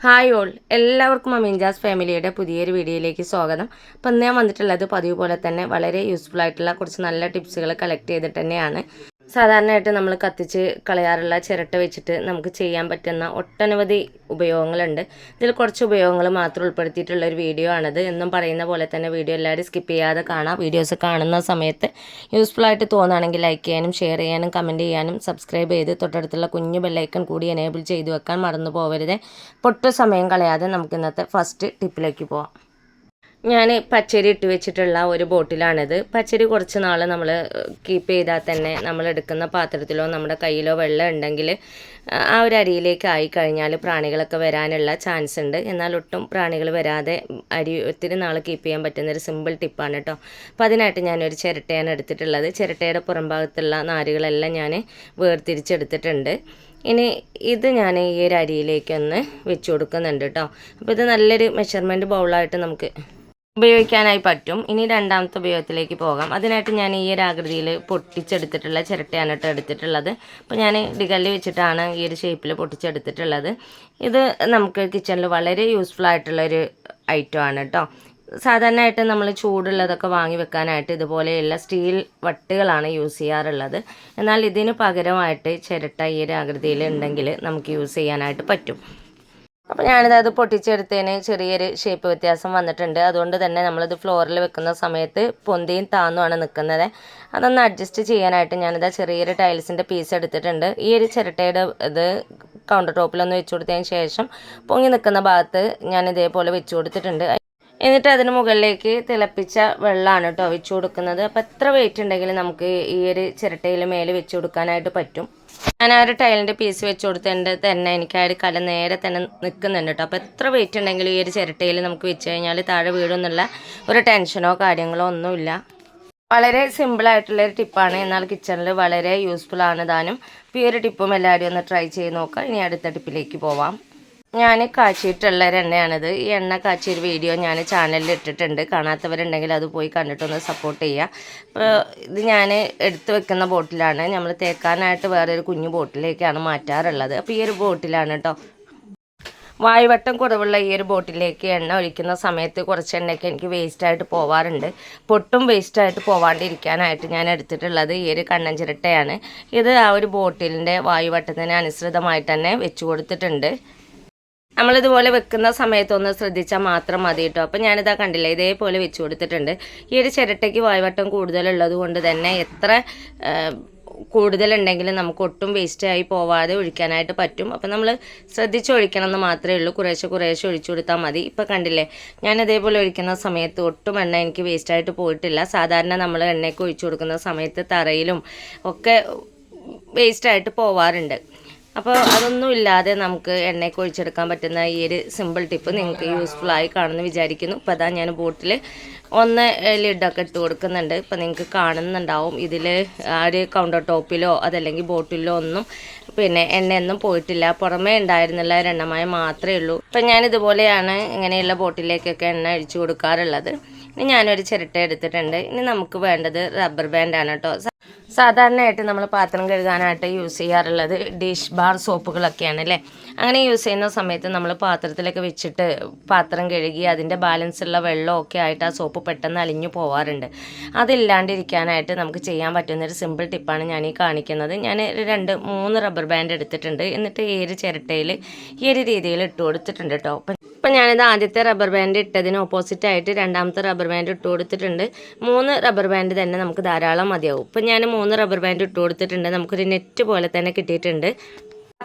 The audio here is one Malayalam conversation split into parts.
ഹായ് ഓൾ എല്ലാവർക്കും അമീൻജാസ് ഫാമിലിയുടെ പുതിയൊരു വീഡിയോയിലേക്ക് സ്വാഗതം. അപ്പം ഞാൻ വന്നിട്ടുള്ളത് പതിവ് പോലെ തന്നെ വളരെ യൂസ്ഫുൾ ആയിട്ടുള്ള കുറച്ച് നല്ല ടിപ്സുകൾ കളക്ട് ചെയ്തിട്ട് തന്നെയാണ്. സാധാരണയായിട്ട് നമ്മൾ കത്തിച്ച് കളയാറുള്ള ചിരട്ട വെച്ചിട്ട് നമുക്ക് ചെയ്യാൻ പറ്റുന്ന ഒട്ടനവധി ഉപയോഗങ്ങളുണ്ട്. ഇതിൽ കുറച്ച് ഉപയോഗങ്ങൾ മാത്രം ഉൾപ്പെടുത്തിയിട്ടുള്ള ഒരു വീഡിയോ ആണിത്. എന്നും പറയുന്ന പോലെ തന്നെ വീഡിയോ എല്ലാവരും സ്കിപ്പ് ചെയ്യാതെ കാണാം. വീഡിയോസ് കാണുന്ന സമയത്ത് യൂസ്ഫുൾ ആയിട്ട് തോന്നുകയാണെങ്കിൽ ലൈക്ക് ചെയ്യാനും ഷെയർ ചെയ്യാനും കമന്റ് ചെയ്യാനും സബ്സ്ക്രൈബ് ചെയ്ത് തൊട്ടടുത്തുള്ള കുഞ്ഞു ബെല്ലൈക്കൺ കൂടി എനേബിൾ ചെയ്തു വെക്കാൻ മറന്നു പോകരുത് പൊട്ടു സമയം കളയാതെ നമുക്ക് ഇന്നത്തെ ഫസ്റ്റ് ടിപ്പിലേക്ക് പോവാം. ഞാൻ പച്ചരി ഇട്ട് വെച്ചിട്ടുള്ള ഒരു ബോട്ടിലാണിത്. പച്ചരി കുറച്ച് നാൾ നമ്മൾ കീപ്പ് ചെയ്താൽ തന്നെ നമ്മൾ എടുക്കുന്ന പാത്രത്തിലോ നമ്മുടെ കയ്യിലോ വെള്ളം ഉണ്ടെങ്കിൽ ആ ഒരു അരിയിലേക്ക് ആയി കഴിഞ്ഞാൽ പ്രാണികളൊക്കെ വരാനുള്ള ചാൻസ് ഉണ്ട്. എന്നാൽ ഒട്ടും പ്രാണികൾ വരാതെ അരി ഒത്തിരി നാൾ കീപ്പ് ചെയ്യാൻ പറ്റുന്ന ഒരു സിമ്പിൾ ടിപ്പാണ് കേട്ടോ അപ്പോൾ അതിനായിട്ട് ഞാനൊരു ചിരട്ടയാണ് എടുത്തിട്ടുള്ളത്. ചിരട്ടയുടെ പുറം ഭാഗത്തുള്ള നാരുകളെല്ലാം ഞാൻ വേർതിരിച്ചെടുത്തിട്ടുണ്ട്. ഇനി ഇത് ഞാൻ ഈ ഒരു അരിയിലേക്കൊന്ന് വെച്ച് കൊടുക്കുന്നുണ്ട് കേട്ടോ അപ്പോൾ ഇത് നല്ലൊരു മെഷർമെന്റ് ബൗളായിട്ട് നമുക്ക് ഉപയോഗിക്കാനായി പറ്റും. ഇനി രണ്ടാമത്തെ ഉപയോഗത്തിലേക്ക് പോകാം. അതിനായിട്ട് ഞാൻ ഈ ഒരു ആകൃതിയിൽ പൊട്ടിച്ചെടുത്തിട്ടുള്ള ചിരട്ടയാണ് കേട്ടോ എടുത്തിട്ടുള്ളത്. അപ്പോൾ ഞാൻ ഡിഗല്ലി വെച്ചിട്ടാണ് ഈ ഒരു ഷേപ്പിൽ പൊട്ടിച്ചെടുത്തിട്ടുള്ളത്. ഇത് നമുക്ക് കിച്ചണിൽ വളരെ യൂസ്ഫുൾ ആയിട്ടുള്ളൊരു ഐറ്റം ആണ് കേട്ടോ. സാധാരണയായിട്ട് നമ്മൾ ചൂടുള്ളതൊക്കെ വാങ്ങി വെക്കാനായിട്ട് ഇതുപോലെയുള്ള സ്റ്റീൽ വട്ടുകളാണ് യൂസ് ചെയ്യാറുള്ളത്. എന്നാൽ ഇതിന് പകരമായിട്ട് ചിരട്ട ഈ ഒരു ആകൃതിയിൽ ഉണ്ടെങ്കിൽ നമുക്ക് യൂസ് ചെയ്യാനായിട്ട് പറ്റും. അപ്പോൾ ഞാനിത് അത് പൊട്ടിച്ചെടുത്തതിന് ചെറിയൊരു ഷേപ്പ് വ്യത്യാസം വന്നിട്ടുണ്ട്. അതുകൊണ്ട് തന്നെ നമ്മളിത് ഫ്ലോറിൽ വെക്കുന്ന സമയത്ത് പൊന്തിയും താന്നുമാണ് നിൽക്കുന്നത് അതൊന്ന് അഡ്ജസ്റ്റ് ചെയ്യാനായിട്ട് ഞാനിത് ചെറിയൊരു ടൈൽസിന്റെ പീസ് എടുത്തിട്ടുണ്ട്. ഈ ഒരു ചിരട്ടയുടെ ഇത് കൗണ്ടർ ടോപ്പിലൊന്ന് വെച്ച് കൊടുത്തതിന് ശേഷം പൊങ്ങി നിൽക്കുന്ന ഭാഗത്ത് ഞാൻ ഇതേപോലെ വെച്ച് കൊടുത്തിട്ടുണ്ട്. എന്നിട്ട് അതിന് മുകളിലേക്ക് തിളപ്പിച്ച വെള്ളമാണ് കേട്ടോ വെച്ച് കൊടുക്കുന്നത്. അപ്പോൾ എത്ര വെയിറ്റ് ഉണ്ടെങ്കിലും നമുക്ക് ഈ ഒരു ചിരട്ടയിൽ മേലെ വെച്ച് കൊടുക്കാനായിട്ട് പറ്റും. ഞാൻ ആ ഒരു ടൈലിന്റെ പീസ് വെച്ച് കൊടുത്തതിന്റെ തന്നെ എനിക്ക് ആ ഒരു കല നേരെ തന്നെ നിൽക്കുന്നുണ്ട് കേട്ടോ. അപ്പോൾ എത്ര വെയിറ്റ് ഉണ്ടെങ്കിലും ഈ ഒരു ചിരട്ടയിൽ നമുക്ക് വെച്ച് കഴിഞ്ഞാൽ താഴെ വീഴുമെന്നുള്ള ഒരു ടെൻഷനോ കാര്യങ്ങളോ ഒന്നുമില്ല. വളരെ സിമ്പിളായിട്ടുള്ള ഒരു ടിപ്പാണ് എന്നാൽ കിച്ചണിൽ വളരെ യൂസ്ഫുൾ ആണ് താനും. ഈ ഒരു ടിപ്പും എല്ലാവരും ഒന്ന് ട്രൈ ചെയ്ത് നോക്കാം. ഇനി അടുത്ത ടിപ്പിലേക്ക് പോവാം. ഞാൻ കാച്ചിയിട്ടുള്ള ഒരു എണ്ണയാണിത്. ഈ എണ്ണ കാച്ചിയൊരു വീഡിയോ ഞാൻ ചാനലിൽ ഇട്ടിട്ടുണ്ട്. കാണാത്തവരുണ്ടെങ്കിൽ അത് പോയി കണ്ടിട്ടൊന്ന് സപ്പോർട്ട് ചെയ്യുക അപ്പോൾ ഇത് ഞാൻ എടുത്ത് വെക്കുന്ന ബോട്ടിലാണ്. നമ്മൾ തേക്കാനായിട്ട് വേറൊരു കുഞ്ഞു ബോട്ടിലേക്കാണ് മാറ്റാറുള്ളത്. അപ്പോൾ ഈ ഒരു ബോട്ടിലാണ് കേട്ടോ വായുവട്ടം കുറവുള്ള ഈ ഒരു ബോട്ടിലേക്ക് എണ്ണ ഒഴിക്കുന്ന സമയത്ത് കുറച്ച് എണ്ണയൊക്കെ എനിക്ക് വേസ്റ്റായിട്ട് പോവാറുണ്ട്. പൊട്ടും വേസ്റ്റായിട്ട് പോവാണ്ടിരിക്കാനായിട്ട് ഞാൻ എടുത്തിട്ടുള്ളത് ഈ ഒരു കണ്ണഞ്ചിരട്ടയാണ്. ഇത് ആ ഒരു ബോട്ടിലിന്റെ വായുവട്ടത്തിന് അനുസൃതമായിട്ട് തന്നെ വെച്ച് കൊടുത്തിട്ടുണ്ട്. നമ്മളിതുപോലെ വെക്കുന്ന സമയത്തൊന്ന് ശ്രദ്ധിച്ചാൽ മാത്രം മതി കേട്ടോ അപ്പം ഞാനിതാ കണ്ടില്ല ഇതേപോലെ വെച്ച് കൊടുത്തിട്ടുണ്ട്. ഈ ഒരു ചിരട്ടയ്ക്ക് വായുവട്ടം കൂടുതലുള്ളത് കൊണ്ട് തന്നെ എത്ര കൂടുതലുണ്ടെങ്കിലും നമുക്ക് ഒട്ടും വേസ്റ്റ് ആയി പോവാതെ ഒഴിക്കാനായിട്ട് പറ്റും. അപ്പം നമ്മൾ ശ്രദ്ധിച്ച് ഒഴിക്കണം എന്ന് മാത്രമേ ഉള്ളൂ. കുറേശ്ശെ കുറേശ്ശെ ഒഴിച്ചു കൊടുത്താൽ മതി. ഇപ്പം കണ്ടില്ലേ ഞാൻ ഇതേപോലെ ഒഴിക്കുന്ന സമയത്ത് ഒട്ടും എണ്ണ എനിക്ക് വേസ്റ്റായിട്ട് പോയിട്ടില്ല. സാധാരണ നമ്മൾ എണ്ണയൊക്കെ ഒഴിച്ചു കൊടുക്കുന്ന സമയത്ത് തറയിലും ഒക്കെ വേസ്റ്റായിട്ട് പോവാറുണ്ട്. അപ്പോൾ അതൊന്നും ഇല്ലാതെ നമുക്ക് എണ്ണയൊക്കെ ഒഴിച്ചെടുക്കാൻ പറ്റുന്ന ഈ ഒരു സിമ്പിൾ ടിപ്പ് നിങ്ങൾക്ക് യൂസ്ഫുൾ ആയി കാണുമെന്ന് വിചാരിക്കുന്നു. ഇപ്പോൾ അതാ ഞാൻ ബോട്ടിൽ ഒന്ന് ലിഡൊക്കെ ഇട്ട് കൊടുക്കുന്നുണ്ട്. ഇപ്പോൾ നിങ്ങൾക്ക് കാണുന്നുണ്ടാവും. ഇതിൽ ആ ഒരു കൗണ്ടർ ടോപ്പിലോ അതല്ലെങ്കിൽ ബോട്ടിലോ ഒന്നും പിന്നെ എണ്ണയൊന്നും പോയിട്ടില്ല. പുറമേ ഉണ്ടായിരുന്നില്ല എണ്ണമായ മാത്രമേ ഉള്ളൂ. ഇപ്പം ഞാൻ ഇതുപോലെയാണ് ഇങ്ങനെയുള്ള ബോട്ടിലേക്കൊക്കെ എണ്ണ അഴിച്ചു കൊടുക്കാറുള്ളത്. ഇനി ഞാനൊരു ചിരട്ട എടുത്തിട്ടുണ്ട്. ഇനി നമുക്ക് വേണ്ടത് റബ്ബർ ബാൻഡാണ് കേട്ടോ. സാധാരണയായിട്ട് നമ്മൾ പാത്രം കഴുകാനായിട്ട് യൂസ് ചെയ്യാറുള്ളത് ഡിഷ് ബാർ സോപ്പുകളൊക്കെയാണ് അല്ലേ അങ്ങനെ യൂസ് ചെയ്യുന്ന സമയത്ത് നമ്മൾ പാത്രത്തിലൊക്കെ വെച്ചിട്ട് പാത്രം കഴുകി അതിന്റെ ബാലൻസ് ഉള്ള വെള്ളമൊക്കെ ആയിട്ട് ആ സോപ്പ് പെട്ടെന്ന് അലിഞ്ഞു പോവാറുണ്ട്. അതില്ലാണ്ടിരിക്കാനായിട്ട് നമുക്ക് ചെയ്യാൻ പറ്റുന്നൊരു സിമ്പിൾ ടിപ്പാണ് ഞാൻ ഈ കാണിക്കുന്നത്. ഞാൻ രണ്ട് മൂന്ന് റബ്ബർ ബാൻഡ് എടുത്തിട്ടുണ്ട്. എന്നിട്ട് ഒരു ചിരട്ടയിൽ ഈ ഒരു രീതിയിൽ ഇട്ട് കൊടുത്തിട്ടുണ്ട് കേട്ടോ അപ്പം ഇപ്പം ഞാനിത് ആദ്യത്തെ റബ്ബർ ബാൻഡ് ഇട്ടതിന് ഓപ്പോസിറ്റ് ആയിട്ട് രണ്ടാമത്തെ റബ്ബർ ബാൻഡ് ഇട്ട് കൊടുത്തിട്ടുണ്ട്. മൂന്ന് റബ്ബർ ബാൻഡ് തന്നെ നമുക്ക് ധാരാളം മതിയാവും. ഇപ്പം ഞാൻ മൂന്ന് റബ്ബർ ബാൻഡ് ഇട്ട് കൊടുത്തിട്ടുണ്ട്. നമുക്കൊരു നെറ്റ് പോലെ തന്നെ കിട്ടിയിട്ടുണ്ട്.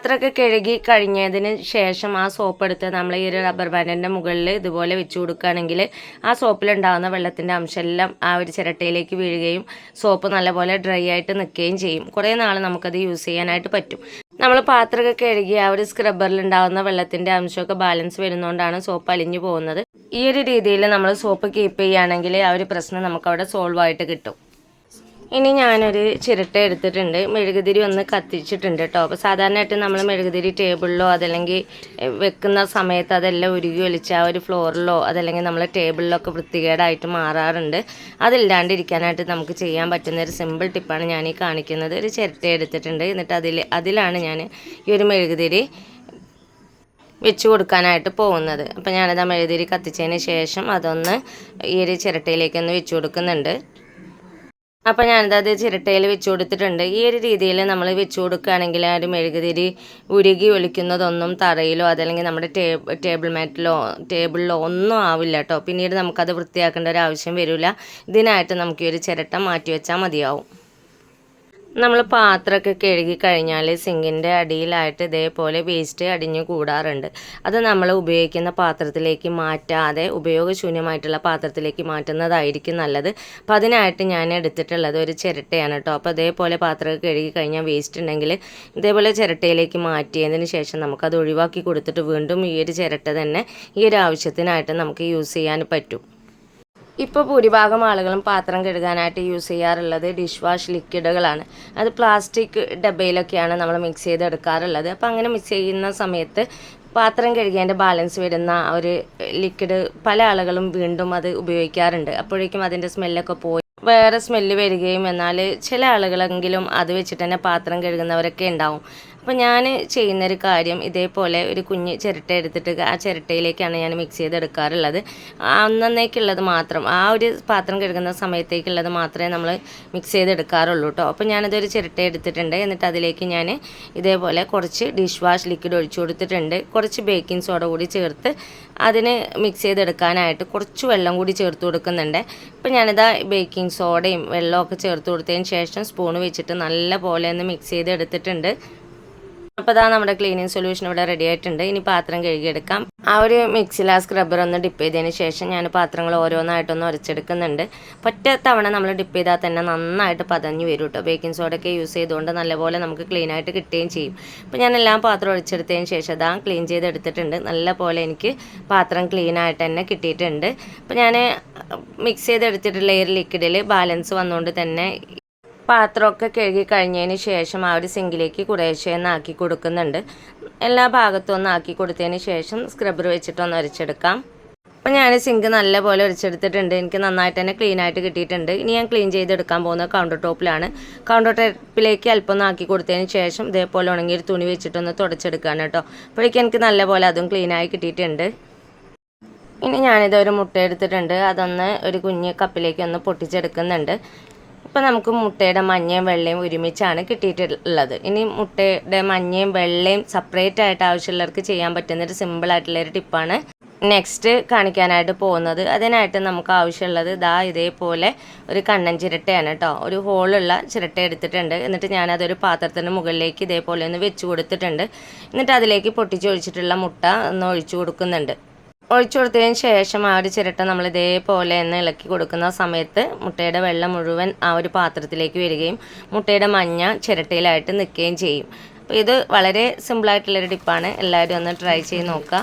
പാത്രമൊക്കെ കഴുകി കഴിഞ്ഞതിന് ശേഷം ആ സോപ്പ് എടുത്ത് നമ്മൾ ഈ ഒരു റബ്ബർ ബാൻഡിന്റെ മുകളിൽ ഇതുപോലെ വെച്ച് കൊടുക്കുകയാണെങ്കിൽ ആ സോപ്പിലുണ്ടാകുന്ന വെള്ളത്തിന്റെ അംശമെല്ലാം ആ ഒരു ചിരട്ടയിലേക്ക് വീഴുകയും സോപ്പ് നല്ലപോലെ ഡ്രൈ ആയിട്ട് നിൽക്കുകയും ചെയ്യും. കുറേ നാൾ നമുക്കത് യൂസ് ചെയ്യാനായിട്ട് പറ്റും. നമ്മൾ പാത്രമൊക്കെ കഴുകി ആ ഒരു സ്ക്രബ്ബറിൽ ഉണ്ടാകുന്ന വെള്ളത്തിന്റെ അംശമൊക്കെ ബാലൻസ് വരുന്നതുകൊണ്ടാണ് സോപ്പ് അലിഞ്ഞു പോകുന്നത്. ഈ ഒരു രീതിയിൽ നമ്മൾ സോപ്പ് കീപ്പ് ചെയ്യുകയാണെങ്കിൽ ആ ഒരു പ്രശ്നം നമുക്ക് അവിടെ സോൾവ് ആയിട്ട് കിട്ടും. ഇനി ഞാനൊരു ചിരട്ട എടുത്തിട്ടുണ്ട്. മെഴുകുതിരി ഒന്ന് കത്തിച്ചിട്ടുണ്ട് കേട്ടോ അപ്പോൾ സാധാരണയായിട്ട് നമ്മൾ മെഴുകുതിരി ടേബിളിലോ അതല്ലെങ്കിൽ വെക്കുന്ന സമയത്ത് അതെല്ലാം ഉരുകി ഒലിച്ച് ആ ഒരു ഫ്ലോറിലോ അതല്ലെങ്കിൽ നമ്മൾ ടേബിളിലൊക്കെ വൃത്തികേടായിട്ട് മാറാറുണ്ട്. അതില്ലാണ്ടിരിക്കാനായിട്ട് നമുക്ക് ചെയ്യാൻ പറ്റുന്ന ഒരു സിമ്പിൾ ടിപ്പാണ് ഞാൻ ഈ കാണിക്കുന്നത്. ഒരു ചിരട്ട എടുത്തിട്ടുണ്ട്. എന്നിട്ട് അതിൽ അതിലാണ് ഞാൻ ഈ ഒരു മെഴുകുതിരി വെച്ച് കൊടുക്കാനായിട്ട് പോകുന്നത്. അപ്പോൾ ഞാനത് ആ മെഴുകുതിരി കത്തിച്ചതിന് ശേഷം അതൊന്ന് ഈ ഒരു ചിരട്ടയിലേക്കൊന്ന് വെച്ച് കൊടുക്കുന്നുണ്ട്. അപ്പോൾ ഞാനിത് അത് ചിരട്ടയിൽ വെച്ച് കൊടുത്തിട്ടുണ്ട്. ഈ ഒരു രീതിയിൽ നമ്മൾ വെച്ച് കൊടുക്കുകയാണെങ്കിൽ ആ ഒരു മെഴുകുതിരി ഉരുകി ഒലിക്കുന്നതൊന്നും തറയിലോ അതല്ലെങ്കിൽ നമ്മുടെ ടേബിൾ ടേബിൾ മാറ്റിലോ ടേബിളിലോ ഒന്നും ആവില്ല കേട്ടോ. പിന്നീട് നമുക്കത് വൃത്തിയാക്കേണ്ട ഒരു ആവശ്യം വരില്ല. ഇതിനായിട്ട് നമുക്ക് ഈ ഒരു ചിരട്ട മാറ്റി വെച്ചാൽ മതിയാവും. നമ്മൾ പാത്രമൊക്കെ കഴുകി കഴിഞ്ഞാൽ സിങ്കിന്റെ അടിയിലായിട്ട് ഇതേപോലെ വേസ്റ്റ് അടിഞ്ഞു കൂടാറുണ്ട്. അത് നമ്മൾ ഉപയോഗിക്കുന്ന പാത്രത്തിലേക്ക് മാറ്റാതെ ഉപയോഗശൂന്യമായിട്ടുള്ള പാത്രത്തിലേക്ക് മാറ്റുന്നതായിരിക്കും നല്ലത്. അപ്പം അതിനായിട്ട് ഞാൻ എടുത്തിട്ടുള്ളത് ഒരു ചിരട്ടയാണ് കേട്ടോ. അപ്പോൾ അതേപോലെ പാത്രമൊക്കെ കഴുകി കഴിഞ്ഞാൽ വേസ്റ്റ് ഉണ്ടെങ്കിൽ ഇതേപോലെ ചിരട്ടയിലേക്ക് മാറ്റിയതിന് ശേഷം നമുക്കത് ഒഴിവാക്കി കൊടുത്തിട്ട് വീണ്ടും ഈ ഒരു ചിരട്ട തന്നെ ഈ ഒരു ആവശ്യത്തിനായിട്ട് നമുക്ക് യൂസ് ചെയ്യാൻ പറ്റും. ഇപ്പോൾ ഭൂരിഭാഗം ആളുകളും പാത്രം കഴുകാനായിട്ട് യൂസ് ചെയ്യാറുള്ളത് ഡിഷ് വാഷ് ലിക്വിഡുകളാണ് അത് പ്ലാസ്റ്റിക് ഡബയിലൊക്കെയാണ് നമ്മൾ മിക്സ് ചെയ്തെടുക്കാറുള്ളത്. അപ്പോൾ അങ്ങനെ മിക്സ് ചെയ്യുന്ന സമയത്ത് പാത്രം കഴുകിയതിന്റെ ബാലൻസ് വരുന്ന ഒരു ലിക്വിഡ് പല ആളുകളും വീണ്ടും അത് ഉപയോഗിക്കാറുണ്ട്. അപ്പോഴേക്കും അതിന്റെ സ്മെല്ലൊക്കെ പോയി. വേറെ സ്മെല്ല് വരികയും എന്നാൽ ചില ആളുകളെങ്കിലും അത് വെച്ചിട്ട് തന്നെ പാത്രം കഴുകുന്നവരൊക്കെ ഉണ്ടാവും. അപ്പോൾ ഞാൻ ചെയ്യുന്നൊരു കാര്യം ഇതേപോലെ ഒരു കുഞ്ഞ് ചിരട്ട എടുത്തിട്ട് ആ ചിരട്ടയിലേക്കാണ് ഞാൻ മിക്സ് ചെയ്തെടുക്കാറുള്ളത്. അന്നേക്കുള്ളത് മാത്രം ആ ഒരു പാത്രം കഴുകുന്ന സമയത്തേക്കുള്ളത് മാത്രമേ നമ്മൾ മിക്സ് ചെയ്തെടുക്കാറുള്ളൂ കേട്ടോ അപ്പോൾ ഞാനതൊരു ചിരട്ട എടുത്തിട്ടുണ്ട്. എന്നിട്ട് അതിലേക്ക് ഞാൻ ഇതേപോലെ കുറച്ച് ഡിഷ് വാഷ് ലിക്വിഡ് ഒഴിച്ചു കൊടുത്തിട്ടുണ്ട്. കുറച്ച് ബേക്കിംഗ് സോഡ കൂടി ചേർത്ത് അതിന് മിക്സ് ചെയ്തെടുക്കാനായിട്ട് കുറച്ച് വെള്ളം കൂടി ചേർത്ത് കൊടുക്കുന്നുണ്ട്. അപ്പോൾ ഞാനിതാ ബേക്കിംഗ് സോഡയും വെള്ളമൊക്കെ ചേർത്ത് കൊടുത്തതിന് ശേഷം സ്പൂൺ വെച്ചിട്ട് നല്ല പോലെ ഒന്ന് മിക്സ് ചെയ്തെടുത്തിട്ടുണ്ട്. അപ്പോൾ അതാ നമ്മുടെ ക്ലീനിങ് സൊല്യൂഷൻ ഇവിടെ റെഡി ആയിട്ടുണ്ട്. ഇനി പാത്രം കഴുകിയെടുക്കാം. ആ ഒരു മിക്സിയിൽ ആ സ്ക്രബ്ബർ ഒന്ന് ഡിപ്പ് ചെയ്തതിന് ശേഷം ഞാൻ പാത്രങ്ങൾ ഓരോന്നായിട്ടൊന്ന് ഉരച്ചെടുക്കുന്നുണ്ട് ഒറ്റ തവണ നമ്മൾ ഡിപ്പ് ചെയ്താൽ തന്നെ നന്നായിട്ട് പതഞ്ഞു വരും കേട്ടോ ബേക്കിംഗ് സോഡൊക്കെ യൂസ് ചെയ്തുകൊണ്ട് നല്ലപോലെ നമുക്ക് ക്ലീൻ ആയിട്ട് കിട്ടുകയും ചെയ്യും. അപ്പോൾ ഞാൻ എല്ലാം പാത്രം ഒഴിച്ചെടുത്തതിന് ശേഷം അതാ ക്ലീൻ ചെയ്തെടുത്തിട്ടുണ്ട്. നല്ല പോലെ എനിക്ക് പാത്രം ക്ലീൻ ആയിട്ട് തന്നെ കിട്ടിയിട്ടുണ്ട്. അപ്പോൾ ഞാൻ മിക്സ് ചെയ്തെടുത്തിട്ടുള്ള ഈ ലിക്വിഡിൽ ബാലൻസ് വന്നുകൊണ്ട് തന്നെ പാത്രമൊക്കെ കഴുകി കഴിഞ്ഞതിന് ശേഷം ആ ഒരു സിങ്കിലേക്ക് കുറേശ്ശെ ഒന്ന് ആക്കി കൊടുക്കുന്നുണ്ട്. എല്ലാ ഭാഗത്തും ഒന്ന് ആക്കി കൊടുത്തതിന് ശേഷം സ്ക്രബ്ബർ വെച്ചിട്ടൊന്ന് ഉരച്ചെടുക്കാം അപ്പോൾ ഞാൻ സിങ്ക് നല്ലപോലെ ഉരച്ചെടുത്തിട്ടുണ്ട് എനിക്ക് നന്നായിട്ട് തന്നെ ക്ലീൻ ആയിട്ട് കിട്ടിയിട്ടുണ്ട്. ഇനി ഞാൻ ക്ലീൻ ചെയ്തെടുക്കാൻ പോകുന്നത് കൗണ്ടർ ടോപ്പിലാണ് കൗണ്ടർ ടോപ്പിലേക്ക് അല്പം ഒന്ന് ആക്കി കൊടുത്തതിന് ശേഷം ഇതേപോലെ ഉണങ്ങിയൊരു തുണി വെച്ചിട്ടൊന്ന് തുടച്ചെടുക്കുകയാണ് കേട്ടോ. അപ്പോഴേക്കും എനിക്ക് നല്ലപോലെ അതും ക്ലീനായി കിട്ടിയിട്ടുണ്ട്. ഇനി ഞാനിതൊരു മുട്ട എടുത്തിട്ടുണ്ട്. അതൊന്ന് ഒരു കുഞ്ഞ് കപ്പിലേക്ക് ഒന്ന് പൊട്ടിച്ചെടുക്കുന്നുണ്ട്. ഇപ്പം നമുക്ക് മുട്ടയുടെ മഞ്ഞയും വെള്ളയും ഒരുമിച്ചാണ് കിട്ടിയിട്ടുള്ളത്. ഇനി മുട്ടയുടെ മഞ്ഞയും വെള്ളയും സെപ്പറേറ്റ് ആയിട്ട് ആവശ്യമുള്ളവർക്ക് ചെയ്യാൻ പറ്റുന്ന ഒരു സിമ്പിൾ ആയിട്ടുള്ള ഒരു ടിപ്പാണ് നെക്സ്റ്റ് കാണിക്കാനായിട്ട് പോകുന്നത്. അതിനായിട്ട് നമുക്ക് ആവശ്യമുള്ളത് ദാ ഇതേപോലെ ഒരു കണ്ണൻ ചിരട്ടയാണ് കേട്ടോ ഒരു ഹോളുള്ള ചിരട്ട എടുത്തിട്ടുണ്ട്. എന്നിട്ട് ഞാനതൊരു പാത്രത്തിന്റെ മുകളിലേക്ക് ഇതേപോലെ ഒന്ന് വെച്ച് കൊടുത്തിട്ടുണ്ട്. എന്നിട്ട് അതിലേക്ക് പൊട്ടിച്ചൊഴിച്ചിട്ടുള്ള മുട്ട ഒന്ന് ഒഴിച്ചു കൊടുക്കുന്നുണ്ട്. ഒഴിച്ചു കൊടുത്തതിന് ശേഷം ആ ഒരു ചിരട്ട നമ്മൾ ഇതേപോലെ തന്നെ ഇളക്കി കൊടുക്കുന്ന സമയത്ത് മുട്ടയുടെ വെള്ളം മുഴുവൻ ആ ഒരു പാത്രത്തിലേക്ക് വരികയും മുട്ടയുടെ മഞ്ഞ ചിരട്ടയിലായിട്ട് നിൽക്കുകയും ചെയ്യും. അപ്പോൾ ഇത് വളരെ സിമ്പിളായിട്ടുള്ളൊരു ടിപ്പാണ് എല്ലാവരും ഒന്ന് ട്രൈ ചെയ്ത് നോക്കുക.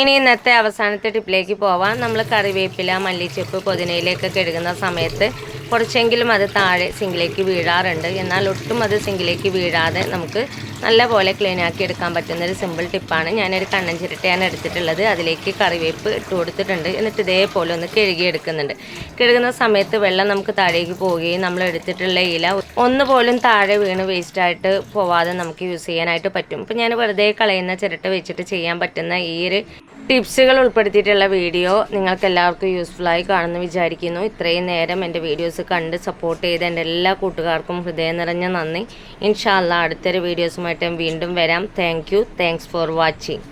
ഇനി ഇന്നത്തെ അവസാനത്തെ ടിപ്പിലേക്ക് പോവാം. നമ്മൾ കറിവേപ്പില മല്ലിച്ചെപ്പ് പുതിനയിലൊക്കെ കഴുകുന്ന സമയത്ത് കുറച്ചെങ്കിലും അത് താഴെ സിങ്കിലേക്ക് വീഴാറുണ്ട്. എന്നാൽ ഒട്ടും അത് സിങ്കിലേക്ക് വീഴാതെ നമുക്ക് നല്ല പോലെ ക്ലീൻ ആക്കി എടുക്കാൻ പറ്റുന്ന ഒരു സിമ്പിൾ ടിപ്പാണ് ഞാനൊരു കണ്ണൻ ചിരട്ടയാണ് എടുത്തിട്ടുള്ളത്. അതിലേക്ക് കറിവേപ്പ് ഇട്ട് കൊടുത്തിട്ടുണ്ട്. എന്നിട്ട് ഇതേപോലെ ഒന്ന് കഴുകിയെടുക്കുന്നുണ്ട് കഴുകുന്ന സമയത്ത് വെള്ളം നമുക്ക് താഴേക്ക് പോവുകയും നമ്മൾ എടുത്തിട്ടുള്ള ഇല ഒന്നുപോലും താഴെ വീണ് വേസ്റ്റായിട്ട് പോവാതെ നമുക്ക് യൂസ് ചെയ്യാനായിട്ട് പറ്റും. ഇപ്പം ഞാൻ വെറുതെ കളയുന്ന ചിരട്ട വെച്ചിട്ട് ചെയ്യാൻ പറ്റുന്ന ഈ ഒരു ടിപ്സുകൾ ഉൾപ്പെടുത്തിയിട്ടുള്ള വീഡിയോ നിങ്ങൾക്ക് എല്ലാവർക്കും യൂസ്ഫുള്ളായി കാണുമെന്ന് വിചാരിക്കുന്നു. ഇത്രയും നേരം എന്റെ വീഡിയോസ് കണ്ട് സപ്പോർട്ട് ചെയ്ത എന്റെ എല്ലാ കൂട്ടുകാർക്കും ഹൃദയം നിറഞ്ഞ നന്ദി. ഇൻഷാല്ല അടുത്തൊരു വീഡിയോസുമായിട്ട് വീണ്ടും വരാം. Thank you thanks for watching